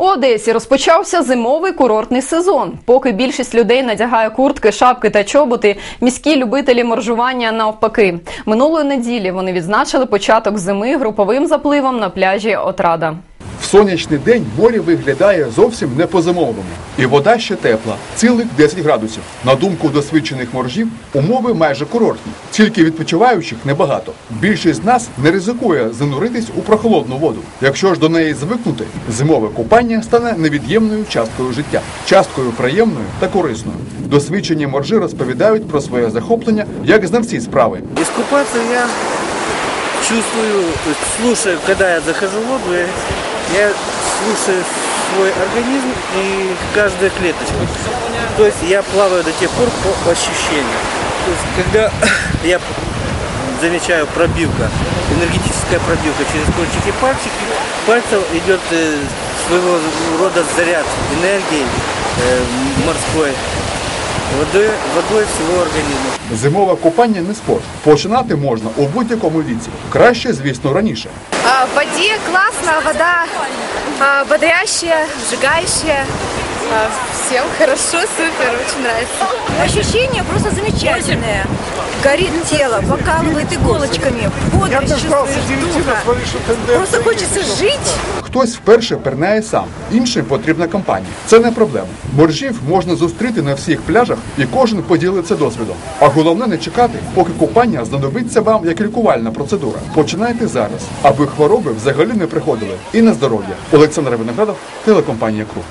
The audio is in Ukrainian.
У Одесі розпочався зимовий курортний сезон. Поки більшість людей надягає куртки, шапки та чоботи, міські любителі моржування навпаки. Минулої неділі вони відзначили початок зими груповим запливом на пляжі Отрада. Сонячний день море виглядає зовсім не по-зимовному. І вода ще тепла, цілих 10 градусів. На думку досвідчених моржів, умови майже курортні, тільки відпочиваючих небагато. Більшість з нас не ризикує зануритись у прохолодну воду. Якщо ж до неї звикнути, зимове купання стане невід'ємною часткою життя, часткою приємною та корисною. Досвідчені моржі розповідають про своє захоплення як знавці справи. Искупаться я чувствую, слушаю, когда я захожу в воду, я, я слушаю свой организм и каждую клеточку. То есть я плаваю до тех пор по ощущениям. То есть когда я замечаю пробивка, энергетическая пробивка через кончики пальчики, пальцев идет э, своего рода заряд энергии э, морской, водой, водою всього організму. Зимове купання не спорт. Починати можна у будь-якому віці. Краще, звісно, раніше. А, В воді классно, вода бодряща, сжигающая. А, Всем хорошо, супер, очень нравится. Ощущения просто замечательные. Горит тело, покалывает иголочками, бодрость чувствуешь. Просто хочется жить. Хтось вперше пернає сам, іншим потрібна компанія. Це не проблема. Моржів можна зустріти на всіх пляжах, і кожен поділиться досвідом. А головне не чекати, поки купання знадобиться вам як лікувальна процедура. Починайте зараз, аби хвороби взагалі не приходили. І на здоров'я. Олександр Виноградов, телекомпанія Круг.